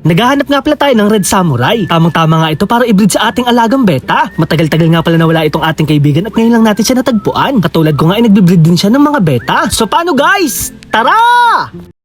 Naghahanap nga pala tayo ng Red Samurai. Tamang-tama nga ito para i-breed sa ating alagang beta. Matagal-tagal nga pala nawala itong ating kaibigan at ngayon lang natin siya natagpuan. Katulad ko nga ay nagbe-breed din siya ng mga beta. So paano guys? Tara!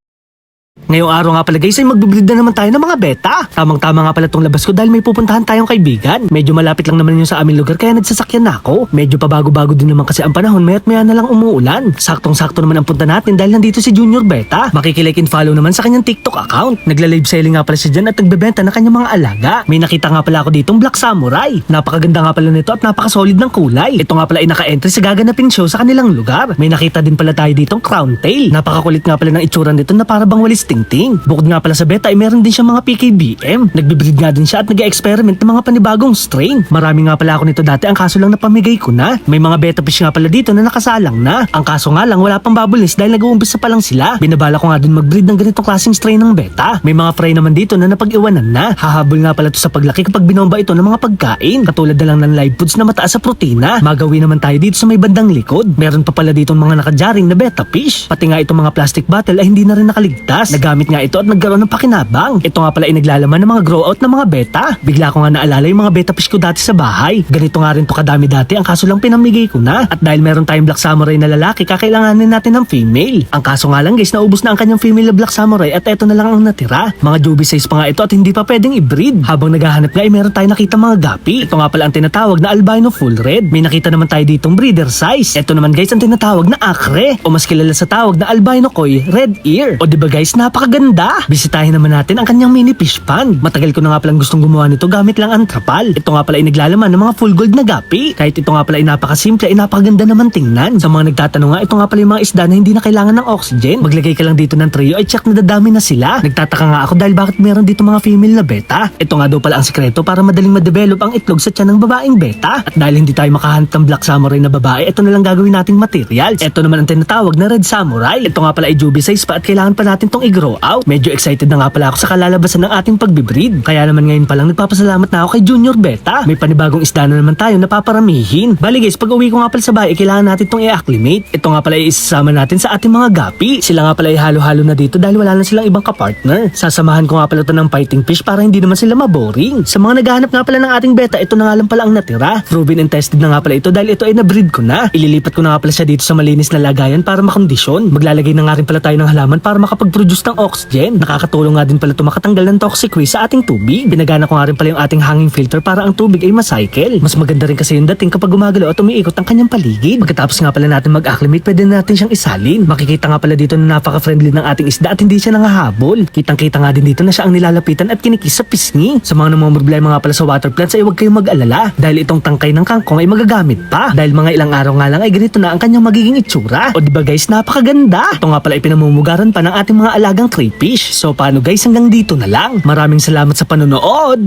Ngayong araw nga pala guys ay magbe-breed na naman tayo ng mga beta. Tamang-tama nga pala itong labas ko dahil may pupuntahan tayong kaibigan. Medyo malapit lang naman yun sa aming lugar kaya nagsasakyan na ako. Medyo pabago-bago din naman kasi ang panahon maya't maya na lang umuulan. Saktong-sakto naman ang punta natin dahil nandito si Junior Beta. Makikilike and follow naman sa kanyang TikTok account. Nagla-live selling nga pala siya dyan at nagbebenta ng kanyang mga alaga. May nakita nga pala ako ditong Black Samurai. Napakaganda nga pala nito at napakasolid ng kulay. Ito nga pala ay naka-entry sa gaganaping show sa kanilang lugar. May nakita din pala tayo ditong Crown Tail. Napakakulit nga pala ng itsura nito na para bang walis tingting. Bukod nga pala sa beta ay meron din siyang mga PKBM. Nagbe-breed nga din siya at nag-experiment ng mga panibagong strain. Marami nga pala ako nito dati ang kaso lang napamigay ko na. May mga beta fish nga pala dito na nakasalang na. Ang kaso nga lang wala pang babulis dahil nag-uumpisa pa lang sila. Binabala ko nga din mag-breed ng ganitong klaseng strain ng beta. May mga fry naman dito na napag-iwanan na. Hahabol nga pala to sa paglaki kapag binomba ito ng mga pagkain. Katulad na lang ng live foods na mataas sa protina. Magawin naman tayo dito sa may bandang likod. Meron pa pala dito mga nakajaring na beta fish. Pati nga itong mga plastic bottle ay hindi na rin nakaligtas. Nagamit nga ito at nagkaroon ng pakinabang. Ito nga pala ay naglalaman ng mga grow out ng mga beta. Bigla ko nga naalala yung mga beta fish ko dati sa bahay. Ganito nga rin to kadami dati. Ang kaso lang pinamigay ko na. At dahil meron tayong black samurai na lalaki, kakailanganin natin ng female. Ang kaso nga lang guys, naubos na ang kanyang female na black samurai at eto na lang ang natira. Mga jubi size pa nga ito at hindi pa pwedeng i-breed. Habang naghahanap nga ay meron tayong nakita mga gapi. Ito nga pala ang tinatawag na albino full red. May nakita naman tayo ditong breeder size. Ito naman guys ang tinatawag na acre o mas kilala sa tawag na albino koi red ear. O diba guys, napakaganda. Bisitahin naman natin ang kanyang mini fish pond. Matagal ko na nga palang gustong gumawa nito gamit lang ang trapal. Ito nga pala ay naglalaman ng mga full gold na gapi. Kahit ito nga pala ay napakasimple ay napakaganda naman tingnan. Sa mga nagtatanong nga, ito nga pala yung mga isda na hindi na kailangan ng oxygen. Maglagay ka lang dito ng trio ay check na dadami na sila. Nagtataka nga ako dahil bakit meron dito mga female na beta. Ito nga daw pala ang sekreto para madaling ma-develop ang itlog sa tiyan ng babaeng beta. At dahil hindi tayo makahanap ng black samurai na babae, ito na lang gagawin nating materials. Ito naman ang tinatawag na red samurai. Ito nga pala ay jubi size pa at kailangan pa natin tong i-grow out. Medyo excited na nga pala ako sa kalalabasan ng ating pagbibreed. Kaya naman ngayon pa lang nagpapasalamat na ako kay Junior Beta. May panibagong isda na naman tayo na paparamihin. Bali guys, pag uwi ko nga pala sa bahay, kailangan natin tong i-acclimate. Ito nga pala isasama natin sa ating mga gapi. Sila nga pala ay halo-halo na dito dahil wala na silang ibang kapartner. Sasamahan ko nga pala ito ng fighting fish para hindi naman sila maboring. Sa mga naghahanap nga pala ng ating beta, ito na nga lang pala ang natira. Proven and tested na nga pala ito dahil ito ay na-breed ko na. Ililipat ko na nga pala siya dito sa malinis na lagayan para makondisyon. Maglalagay na nga rin pala tayo ng halaman para makapag-produce ng oxygen. Nakakatulong nga din pala ito makatanggal ng toxic waste sa ating tubig. Pinagana ko nga rin pala yung ating hanging filter para ang tubig ay macycle. Mas maganda rin kasi yung dating kapag gumagalaw at umiikot ang kanyang paligid. Pagkatapos nga pala natin mag-acclimate, pwede na natin siyang isalin. Makikita nga pala dito na napaka-friendly ng ating isda at hindi siya nangahabol. Kitang-kita nga din dito na siya ang nilalapitan at kinikis sa pisngi. Sa mga namumroblema nga pala sa water plants ay huwag kayong mag-alala dahil itong tangkay ng kangkong ay magagamit pa. Dahil mga ilang araw nga lang ay ganito na ang kanyang magiging itsura. O diba guys, napakaganda. Ito nga pala ay pinamumugaran pa ng ating mga alagang crayfish. So paano guys, hanggang dito na lang. Maraming salamat sa panonood.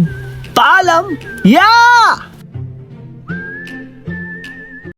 Paalam! Yeah!